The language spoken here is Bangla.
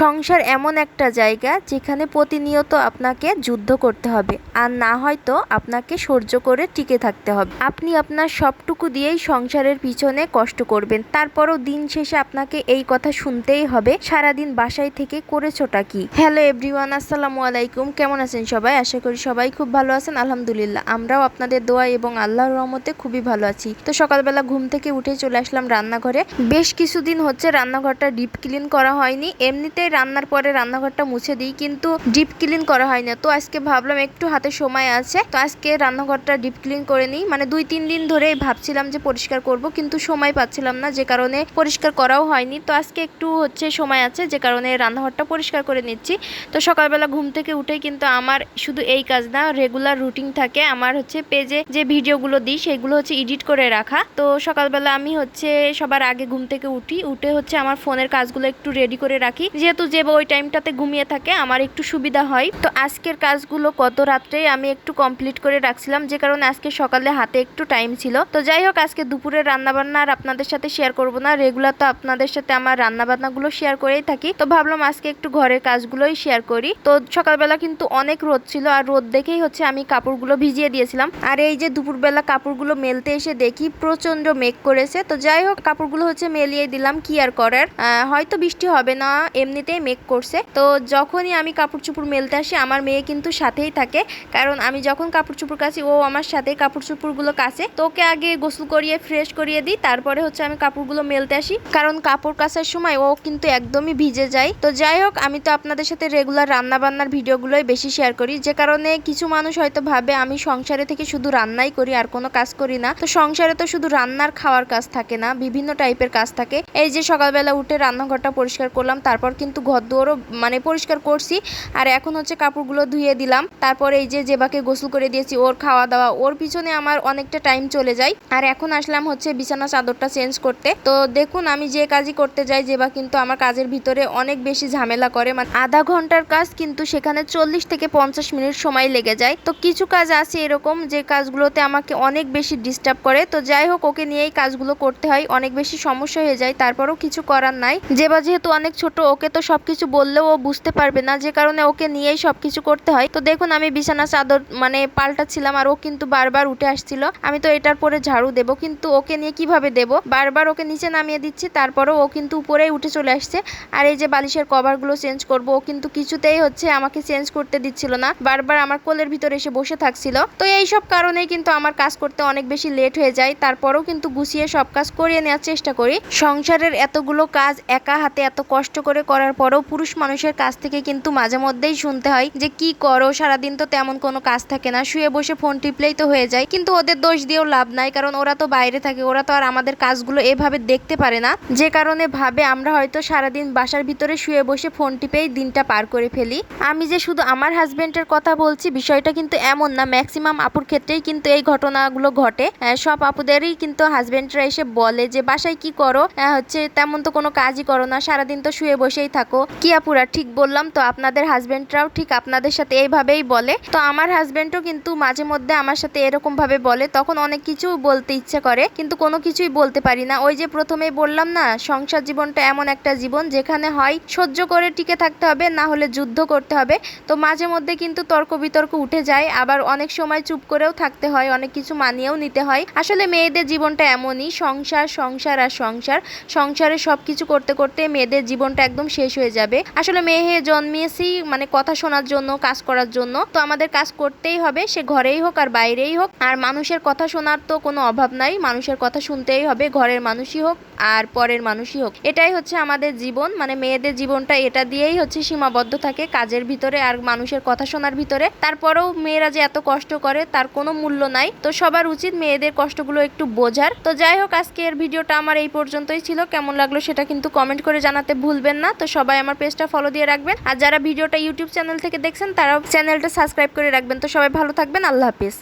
সংসার এমন একটা জায়গা যেখানে প্রতিনিয়ত আপনাকে যুদ্ধ করতে হবে, আর না হয়তো আপনাকে সহ্য করে টিকে থাকতে হবে। আপনি আপনার সবটুকু দিয়েই সংসারের পিছনে কষ্ট করবেন। তারপরও দিন শেষে আপনাকে এই কথা শুনতেই হবে, সারাদিন বাসায় থেকে করেছোটা কি? হ্যালো এভরিওয়ান, আসসালামু আলাইকুম। কেমন আছেন সবাই? আশা করি সবাই খুব ভালো আছেন, আলহামদুলিল্লাহ। আমরাও আপনাদের দোয়া এবং আল্লাহর রহমতে খুবই ভালো আছি। তো সকালবেলা ঘুম থেকে উঠে চলে আসলাম রান্নাঘরে। বেশ কিছুদিন হচ্ছে রান্নাঘরটা ডিপ ক্লিন করা হয়নি। এমনিতেই রান্নার পরে রান্নাঘরটা মুছে দিই, কিন্তু ডিপ ক্লিন করা হয় না। তো আজকে ভাবলাম একটু হাতে সময় আছে। তো আজকে রান্নাঘরটা ডিপ ক্লিন করে নিই। মানে দুই তিন দিন ধরেই ভাবছিলাম যে পরিষ্কার করব, কিন্তু সময় পাচ্ছিলাম না, যে কারণে পরিষ্কার করাও হয়নি। তো আজকে একটু হচ্ছে সময় আছে, যে কারণে রান্নাঘরটা পরিষ্কার করে নিচ্ছি। তো সকালবেলা ঘুম থেকে উঠেই কিন্তু আমার শুধু এই কাজ না রেগুলার রুটিন থাকে। আমার হচ্ছে পেজে যে ভিডিওগুলো দিই, সেগুলো হচ্ছে এডিট করে রাখা। তো সকালবেলা আমি হচ্ছে সবার আগে ঘুম থেকে উঠি। উঠে হচ্ছে আমার ফোনের কাজগুলো একটু রেডি করে রাখি। যেহেতু যে ওই টাইমটাতে ঘুমিয়ে থাকে, আমার একটু সুবিধা হয়। তো আজকের কাজগুলো কত রাত্রেই আমি একটু কমপ্লিট করে রাখছিলাম, যে কারণে আজকে সকালে হাতে একটু টাইম ছিল। তো যাই হোক, আজকে দুপুরে রান্নাবান্না আর আপনাদের সাথে শেয়ার করব না। রেগুলার তো আপনাদের সাথে আমার রান্নাবান্নাগুলো শেয়ার করেই থাকি। তো ভাবলাম আজকে একটু ঘরের কাজগুলোই শেয়ার করি। তো সকালবেলা কিন্তু অনেক রোদ ছিল, আর রোদ দেখেই হচ্ছে আমি কাপড়গুলো ভিজিয়ে দিয়েছিলাম। আর এই যে দুপুরবেলা কাপড়গুলো মেলতে এসে দেখি প্রচণ্ড মেঘ করেছে। তো যাই হোক, কাপড়গুলো হচ্ছে মেলিয়ে দিলাম, কি আর করার? হয়তো বৃষ্টি হবে না এমনিতেই মেঘ করছে। তো যখনই আমি কাপড় চুপড় মেলতে আসি, আমার মেয়ে কিন্তু সাথেই থাকে। কারণ আমি যখন কাপড় চুপড় কাছি ও আমার সাথে কাপড় চুপড়গুলো কাছে তো ওকে আগে গোসল করিয়ে ফ্রেশ করিয়ে দিই, তারপরে হচ্ছে আমি কাপড়গুলো মেলতে আসি। কারণ কাপড় কাচার সময় ও কিন্তু একদমই ভিজে যায়। তো যাই হোক, আমি তো আপনাদের সাথে রেগুলার রান্না বান্নার ভিডিওগুলোই বেশি শেয়ার করি। যে কারণে কিছু মানুষ হয়তো ভাবে আমি সংসারে থেকে শুধু রান্নাই করি, আর কোনো কাজ করি না। তো সংসারে তো শুধু রান্নার খাওয়ার কাজ থাকে না, বিভিন্ন টাইপের কাজ থাকে। এই যে সকালবেলা উঠে রান্নাঘরটা পরিষ্কার করলাম, তারপর কিন্তু ঘর দুয়ারও মানে পরিষ্কার করছি। আর এখন হচ্ছে কাপড়গুলো ধুয়ে দিলাম। তারপরে এই যে জেবাকে গোসল করে দিয়েছি, ওর খাওয়া দাওয়া, ওর পিছনে আমার অনেকটা টাইম চলে যায়। আর এখন আসলাম হচ্ছে বিছানা চাদরটা চেঞ্জ করতে। তো দেখুন, আমি যে কাজই করতে যাই, জেবা কিন্তু আমার কাজের ভিতরে অনেক বেশি ঝামেলা করে। মানে আধা ঘণ্টার কাজ কিন্তু সেখানে চল্লিশ থেকে পঞ্চাশ মিনিট সময় লেগে যায়। তো কিছু কাজ আছে এরকম যে কাজগুলোতে আমাকে অনেক বেশি ডিস্টার্ব করে। তো যাই হোক, ওকে নিয়েই কাজগুলো করতে হয়। অনেক বেশি সমস্যা হয়ে যায়, তারপরও কিছু করার নাই। জেবা যেহেতু অনেক ছোট, ওকে তো সবকিছু বললেও ও বুঝতে পারবে না, যে কারণে ওকে নিয়েই সবকিছু করতে হয়। তো দেখুন, আমি বিছানা চাদর মানে পাল্টাচ্ছিলাম আর ও কিন্তু বারবার উঠে আসছিল। আমি তো এটার পরে ঝাড়ু দেব, কিন্তু ওকে নিয়ে কীভাবে দেব? বারবার ওকে নিচে নামিয়ে দিচ্ছি, তারপরেও ও কিন্তু উপরেই উঠে চলে আসছে। আর এই যে বালিশের কভারগুলো চেঞ্জ করব, ও কিন্তু কিছুতেই হচ্ছে আমাকে চেঞ্জ করতে দিচ্ছিল না। বারবার আমার কোলের ভিতরে এসে বসে থাকছিল। তো এই সব কারণেই কিন্তু আমার কাজ করতে অনেক বেশি লেট হয়ে যায়। তারপরেও কিন্তু গুছিয়ে সব কাজ করিয়ে নেওয়ার চেষ্টা করি। সংসারের এতগুলো কাজ একা হাতে এত কষ্ট করে করার পরেও পুরুষ মানুষের কাছ থেকে কিন্তু মাঝে মধ্যেই শুনতে হয় যে কি করো, সারাদিন তো তেমন কোনো কাজ থাকে না, শুয়ে বসে ফোন টিপলেই তো হয়ে যায়। কিন্তু ওদের দোষ দিয়েও লাভ নাই, কারণ ওরা তো বাইরে থাকে, ওরা তো আর আমাদের কাজগুলো এভাবে দেখতে পারে না। যে কারণে ভাবে আমরা হয়তো সারাদিন বাসার ভিতরে শুয়ে বসে ফোন টিপেই দিনটা পার করে ফেলি। আমি যে শুধু আমার হাজবেন্ডের কথা বলছি, বিষয়টা কিন্তু এমন না ম্যাক্সিমাম আপুর ক্ষেত্রেই কিন্তু এই ঘটনাগুলো ঘটে। সব আপুদেরই কিন্তু হাজবেন্ডরা এসে বলে যে, বাসায় কি করো? হচ্ছে তেমন তো কোনো কাজই করো না, সারাদিন তো শুয়ে বসেই থাকো কি আপুরা ঠিক বললাম তো, আপনাদের হাজবেন্ডরাও ঠিক আপনাদের সাথে এইভাবেই বলে। তো আমার হাজবেন্ডও কিন্তু মাঝে মধ্যে আমার সাথে এরকম ভাবে বলে, তখন অনেক কিছু বলতে ইচ্ছে করে, কিন্তু কোনো কিছুই বলতে পারি না। ওই যে প্রথমেই বললাম না, সংসার জীবনটা এমন একটা জীবন যেখানে হয় সহ্য করে টিকে থাকতে হবে, না হলে যুদ্ধ করতে হবে। তো মাঝে মধ্যে কিন্তু তর্ক বিতর্ক উঠে যায়, আবার অনেক সময় চুপ করেও থাকতে হয়, অনেক কিছু মানিয়েও নিতে হয়। আসলে মেয়েদের জীবনটা এমনই, সংসার সংসার আর সংসার। সংসারে সব কিছু করতে করতে মেয়েদের জীবনটা একদম শেষ হয়ে যাবে। আসলে মেয়ে জন্মিয়েছি মানে কথা শোনার জন্য, কাজ করার জন্য। তো আমাদের কাজ করতেই হবে, সে ঘরেই হোক আর বাইরেই হোক। আর মানুষের কথা শোনার তো কোনো অভাব নাই, মানুষের কথা শুনতেই হবে, ঘরের মানুষই হোক আর পরের মানুষই হোক। এটাই হচ্ছে আমাদের জীবন মানে মেয়েদের জীবনটা এটা দিয়েই হচ্ছে সীমাবদ্ধ থাকে কাজের ভিতরে আর মানুষের কথা শোনার ভিতরে। তারপরেও মেয়েরা যে এত কষ্ট করে তার কোনো মূল্য নাই। তো সবার উচিত মেয়েদের কষ্টগুলো একটু বোঝার। তো যাই হোক আজকে আজকের ভিডিওটা আমার এই পর্যন্তই ছিল। কেমন লাগল সেটা কিন্তু কমেন্ট করে জানাতে ভুলবেন না। তো সবাই আমার পেজটা ফলো দিয়ে রাখবেন। আর যারা ভিডিওটা ইউটিউব চ্যানেল থেকে দেখছেন, তারাও চ্যানেলটা সাবস্ক্রাইব করে রাখবেন। তো সবাই ভালো থাকবেন, আল্লাহ হাফিজ।